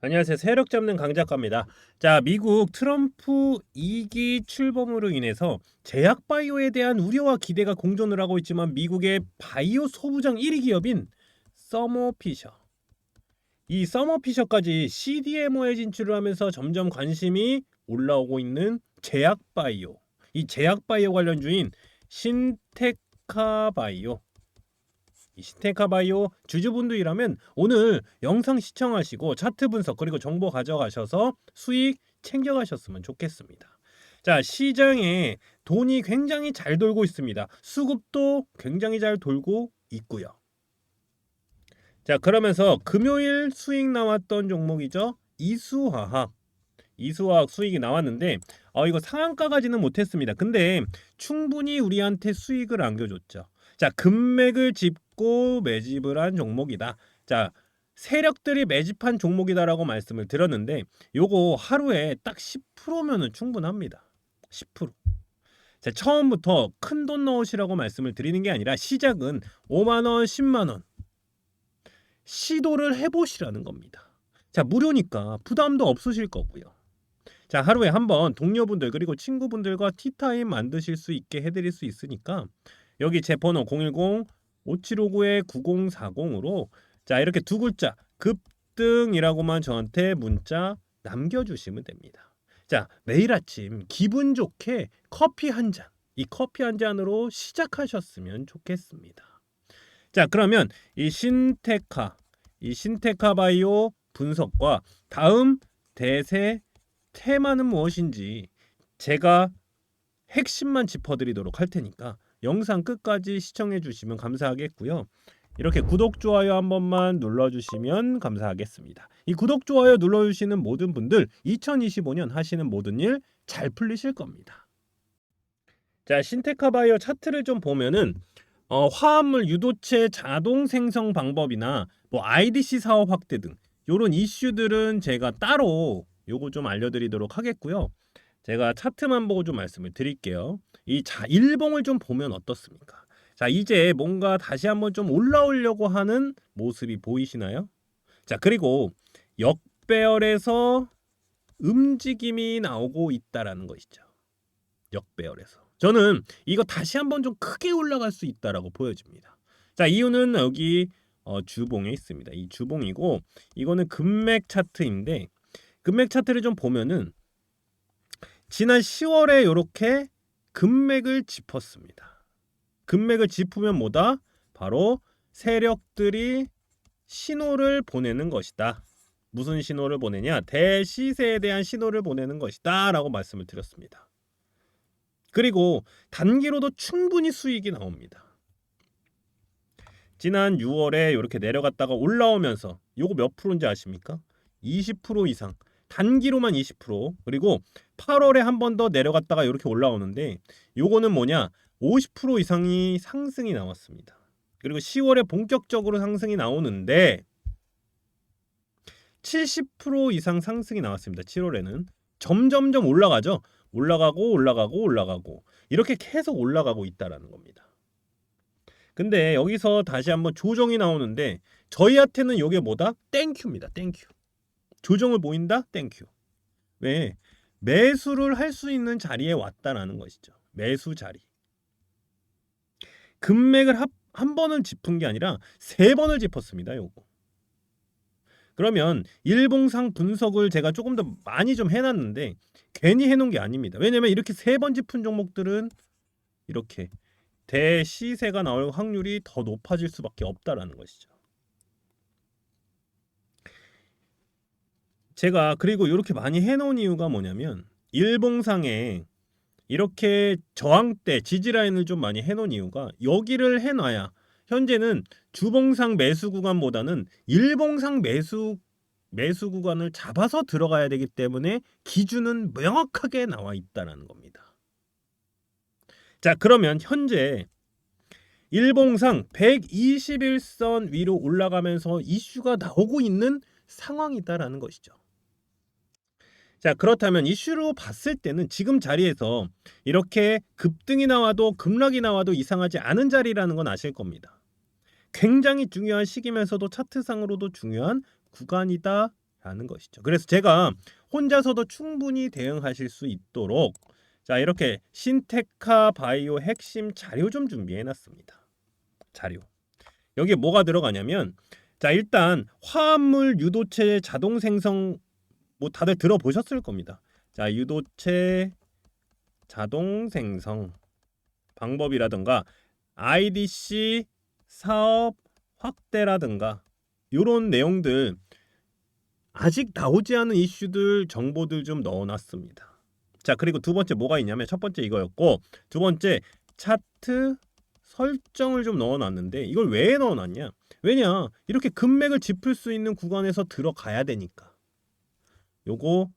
안녕하세요. 세력 잡는 강 작가입니다. 자, 미국 트럼프 2기 출범으로 인해서 제약 바이오에 대한 우려와 기대가 공존을 하고 있지만 미국의 바이오 소부장 1위 기업인 서머피셔. 이 서머피셔까지 CDMO에 진출을 하면서 점점 관심이 올라오고 있는 제약 바이오. 이 제약 바이오 관련 주인 신테카 바이오. 이 신테카바이오 주주분들이라면 오늘 영상 시청하시고 차트 분석 그리고 정보 가져가셔서 수익 챙겨가셨으면 좋겠습니다. 자 시장에 돈이 굉장히 잘 돌고 있습니다. 수급도 굉장히 잘 돌고 있고요. 자 그러면서 금요일 수익 나왔던 종목이죠 이수화학 이수화학 수익이 나왔는데 어 이거 상한가가지는 못했습니다. 근데 충분히 우리한테 수익을 안겨줬죠. 자 금맥을 짚고 매집을 한 종목이다. 자 세력들이 매집한 종목이다라고 말씀을 드렸는데 요거 하루에 딱 10%면은 충분합니다. 10%. 자, 처음부터 큰 돈 넣으시라고 말씀을 드리는 게 아니라 시작은 5만 원, 10만 원 시도를 해 보시라는 겁니다. 자, 무료니까 부담도 없으실 거고요. 자, 하루에 한 번 동료분들 그리고 친구분들과 티타임 만드실 수 있게 해 드릴 수 있으니까 여기 제 번호 010 5759에 9040으로 자 이렇게 두 글자 급등이라고만 저한테 문자 남겨주시면 됩니다. 자 매일 아침 기분 좋게 커피 한 잔, 이 커피 한 잔으로 시작하셨으면 좋겠습니다. 자 그러면 이 신테카, 이 신테카 바이오 분석과 다음 대세 테마는 무엇인지 제가 핵심만 짚어드리도록 할 테니까 영상 끝까지 시청해 주시면 감사하겠고요. 이렇게 구독 좋아요 한 번만 눌러 주시면 감사하겠습니다. 이 구독 좋아요 눌러 주시는 모든 분들 2025년 하시는 모든 일 잘 풀리실 겁니다. 자 신테카 바이오 차트를 좀 보면은 어, 화합물 유도체 자동 생성 방법이나 뭐 IDC 사업 확대 등 이런 이슈들은 제가 따로 요거 좀 알려드리도록 하겠고요. 제가 차트만 보고 좀 말씀을 드릴게요. 이 자 일봉을 좀 보면 어떻습니까? 자 이제 뭔가 다시 한번 좀 올라오려고 하는 모습이 보이시나요? 자 그리고 역배열에서 움직임이 나오고 있다라는 것이죠. 역배열에서 저는 이거 다시 한번 좀 크게 올라갈 수 있다라고 보여집니다. 자 이유는 여기 어, 주봉에 있습니다. 이 주봉이고 이거는 금맥 차트인데 금맥 차트를 좀 보면은 지난 10월에 이렇게 금맥을 짚었습니다. 금맥을 짚으면 뭐다? 바로 세력들이 신호를 보내는 것이다. 무슨 신호를 보내냐? 대시세에 대한 신호를 보내는 것이다. 라고 말씀을 드렸습니다. 그리고 단기로도 충분히 수익이 나옵니다. 지난 6월에 이렇게 내려갔다가 올라오면서 요거 몇 프로인지 아십니까? 20% 이상. 단기로만 20% 그리고 8월에 한 번 더 내려갔다가 이렇게 올라오는데 요거는 뭐냐? 50% 이상이 상승이 나왔습니다. 그리고 10월에 본격적으로 상승이 나오는데 70% 이상 상승이 나왔습니다. 7월에는 점점점 올라가죠. 올라가고 올라가고 올라가고 이렇게 계속 올라가고 있다라는 겁니다. 근데 여기서 다시 한번 조정이 나오는데 저희한테는 이게 뭐다? 땡큐입니다. 땡큐. 조정을 보인다? 땡큐. 왜? 매수를 할 수 있는 자리에 왔다라는 것이죠. 매수 자리. 금맥을 합, 한 번을 짚은 게 아니라 세 번을 짚었습니다. 요거. 그러면 일봉상 분석을 제가 조금 더 많이 좀 해놨는데 괜히 해놓은 게 아닙니다. 왜냐면 이렇게 세 번 짚은 종목들은 이렇게 대시세가 나올 확률이 더 높아질 수밖에 없다라는 것이죠. 제가 그리고 이렇게 많이 해놓은 이유가 뭐냐면 일봉상에 이렇게 저항대 지지 라인을 좀 많이 해놓은 이유가 여기를 해놔야 현재는 주봉상 매수 구간보다는 일봉상 매수 매수 구간을 잡아서 들어가야 되기 때문에 기준은 명확하게 나와 있다라는 겁니다. 자 그러면 현재 일봉상 121선 위로 올라가면서 이슈가 나오고 있는 상황이다라는 것이죠. 자 그렇다면 이슈로 봤을 때는 지금 자리에서 이렇게 급등이 나와도 급락이 나와도 이상하지 않은 자리라는 건 아실 겁니다. 굉장히 중요한 시기면서도 차트상으로도 중요한 구간이다라는 라는 것이죠. 그래서 제가 혼자서도 충분히 대응하실 수 있도록 자 이렇게 신테카 바이오 핵심 자료 좀 준비해 놨습니다. 자료. 여기에 뭐가 들어가냐면 자 일단 화합물 유도체 자동 생성 뭐 다들 들어보셨을 겁니다. 자 유도체 자동 생성 방법이라든가 IDC 사업 확대라든가 요런 내용들 아직 나오지 않은 이슈들 정보들 좀 넣어놨습니다. 자 그리고 두 번째 뭐가 있냐면 첫 번째 이거였고 두 번째 차트 설정을 좀 넣어놨는데 이걸 왜 넣어놨냐? 왜냐 이렇게 금맥을 짚을 수 있는 구간에서 들어가야 되니까. 요거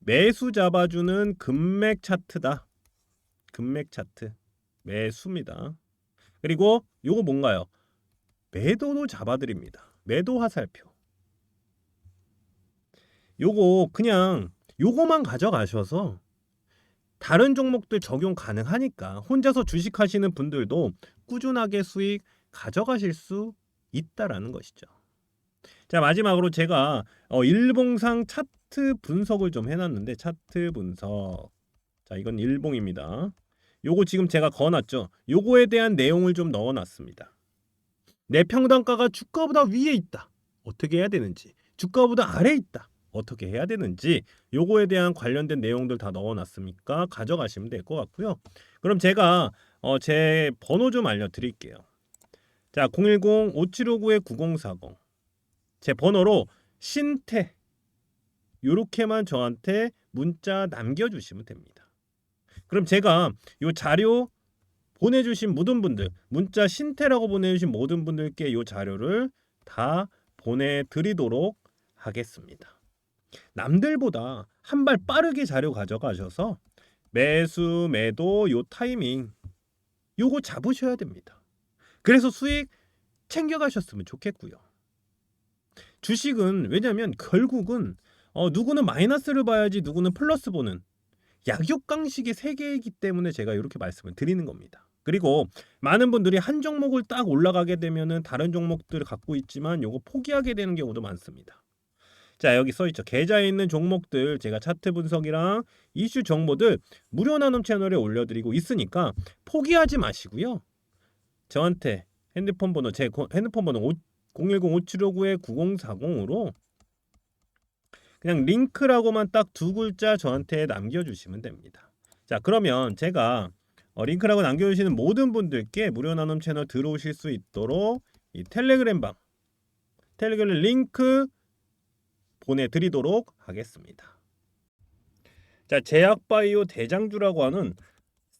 매수 잡아주는 금맥 차트다. 금맥 차트 매수입니다. 그리고 요거 뭔가요? 매도도 잡아드립니다. 매도 화살표. 요거 그냥 요거만 가져가셔서 다른 종목들 적용 가능하니까 혼자서 주식하시는 분들도 꾸준하게 수익 가져가실 수 있다라는 것이죠. 자 마지막으로 제가 어, 일봉상 차트 분석을 좀 해놨는데 차트 분석. 자 이건 일봉입니다. 요거 지금 제가 거놨죠. 요거에 대한 내용을 좀 넣어놨습니다. 내 평단가가 주가보다 위에 있다. 어떻게 해야 되는지. 주가보다 아래에 있다. 어떻게 해야 되는지 요거에 대한 관련된 내용들 다 넣어놨으니까 가져가시면 될 것 같고요. 그럼 제가 어, 제 번호 좀 알려드릴게요. 자 010-5759-9040 제 번호로 신태 요렇게만 저한테 문자 남겨주시면 됩니다. 그럼 제가 요 자료 보내주신 모든 분들 문자 신태라고 보내주신 모든 분들께 요 자료를 다 보내드리도록 하겠습니다. 남들보다 한 발 빠르게 자료 가져가셔서 매수 매도 요 타이밍 요거 잡으셔야 됩니다. 그래서 수익 챙겨가셨으면 좋겠고요. 주식은 왜냐하면 결국은 어, 누구는 마이너스를 봐야지 누구는 플러스 보는 약육강식의 세계이기 때문에 제가 이렇게 말씀을 드리는 겁니다. 그리고 많은 분들이 한 종목을 딱 올라가게 되면은 다른 종목들을 갖고 있지만 요거 포기하게 되는 경우도 많습니다. 자 여기 써 있죠. 계좌에 있는 종목들 제가 차트 분석이랑 이슈 정보들 무료 나눔 채널에 올려드리고 있으니까 포기하지 마시고요. 저한테 핸드폰 번호 제 고- 핸드폰 번호 010-5759-9040으로 그냥 링크라고만 딱 두 글자 저한테 남겨주시면 됩니다. 자 그러면 제가 어, 링크라고 남겨주시는 모든 분들께 무료 나눔 채널 들어오실 수 있도록 이 텔레그램 방 텔레그램 링크 보내드리도록 하겠습니다. 자 제약바이오 대장주라고 하는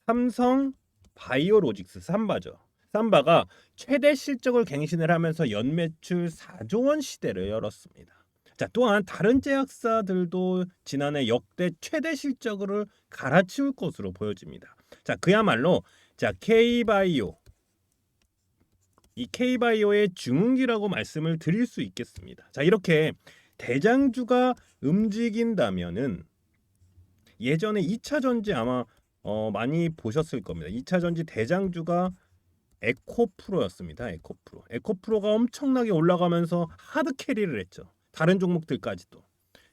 삼성 바이오로직스 삼바죠. 삼바가 최대 실적을 갱신을 하면서 연매출 4조 원 시대를 열었습니다. 자 또한 다른 제약사들도 지난해 역대 최대 실적을 갈아치울 것으로 보여집니다. 자 그야말로 자 K바이오 이 K바이오의 중흥기라고 말씀을 드릴 수 있겠습니다. 자 이렇게 대장주가 움직인다면은 예전에 2차 전지 아마 어, 많이 보셨을 겁니다. 2차 전지 대장주가 에코프로였습니다. 에코프로. 에코프로가 엄청나게 올라가면서 하드 캐리를 했죠. 다른 종목들까지도.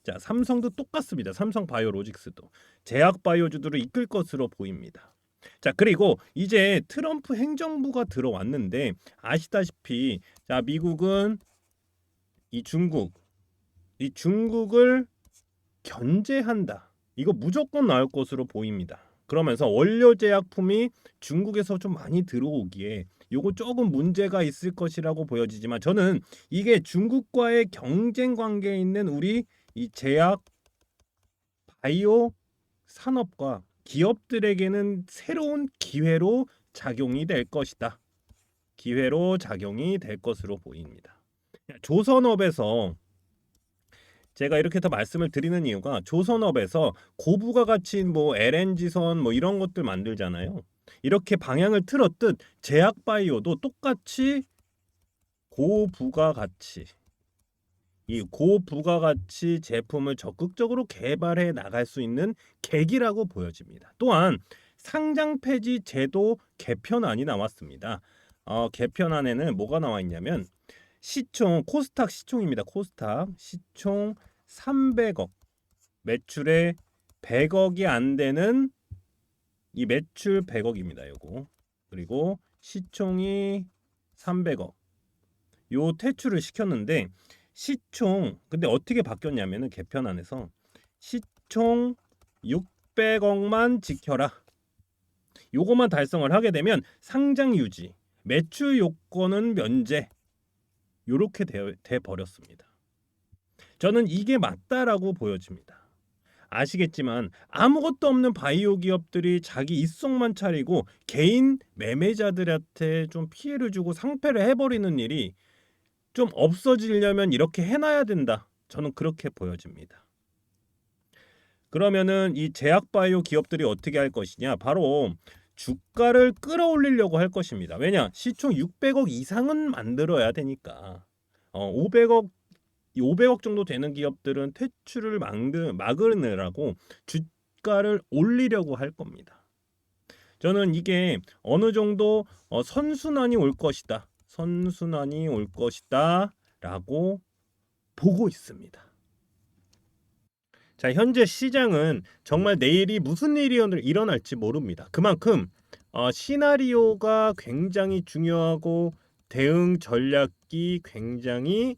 자, 삼성도 똑같습니다. 삼성 바이오로직스도 제약 바이오주들을 이끌 것으로 보입니다. 자, 그리고 이제 트럼프 행정부가 들어왔는데 아시다시피 자, 미국은 이 중국 이 중국을 견제한다. 이거 무조건 나올 것으로 보입니다. 그러면서 원료 제약품이 중국에서 좀 많이 들어오기에 요거 조금 문제가 있을 것이라고 보여지지만 저는 이게 중국과의 경쟁 관계에 있는 우리 이 제약 바이오 산업과 기업들에게는 새로운 기회로 작용이 될 것이다. 기회로 작용이 될 것으로 보입니다. 조선업에서 제가 이렇게 더 말씀을 드리는 이유가 조선업에서 고부가 가치인 뭐 LNG선 뭐 이런 것들 만들잖아요. 이렇게 방향을 틀었듯 제약 바이오도 똑같이 고부가 가치 이 고부가 가치 제품을 적극적으로 개발해 나갈 수 있는 계기라고 보여집니다. 또한 상장 폐지 제도 개편안이 나왔습니다. 어, 개편안에는 뭐가 나와 있냐면 시총 코스닥 시총입니다. 코스닥 시총 300억 매출에 100억이 안 되는 이 매출 100억입니다. 요거. 그리고 시총이 300억. 요 퇴출을 시켰는데 시총 근데 어떻게 바뀌었냐면은 개편 안에서 시총 600억만 지켜라. 요거만 달성을 하게 되면 상장 유지, 매출 요건은 면제. 요렇게 돼, 돼 버렸습니다. 저는 이게 맞다라고 보여집니다. 아시겠지만 아무것도 없는 바이오 기업들이 자기 입속만 차리고 개인 매매자들한테 좀 피해를 주고 상패를 해버리는 일이 좀 없어지려면 이렇게 해놔야 된다. 저는 그렇게 보여집니다. 그러면은 이 제약 바이오 기업들이 어떻게 할 것이냐? 바로 주가를 끌어올리려고 할 것입니다. 왜냐? 시총 600억 이상은 만들어야 되니까. 어, 500억 이 500억 정도 되는 기업들은 퇴출을 막느, 막으느라고 주가를 올리려고 할 겁니다. 저는 이게 어느 정도 어, 선순환이 올 것이다. 선순환이 올 것이다 라고 보고 있습니다. 자, 현재 시장은 정말 내일이 무슨 일이 일어날지 모릅니다. 그만큼 어, 시나리오가 굉장히 중요하고 대응 전략이 굉장히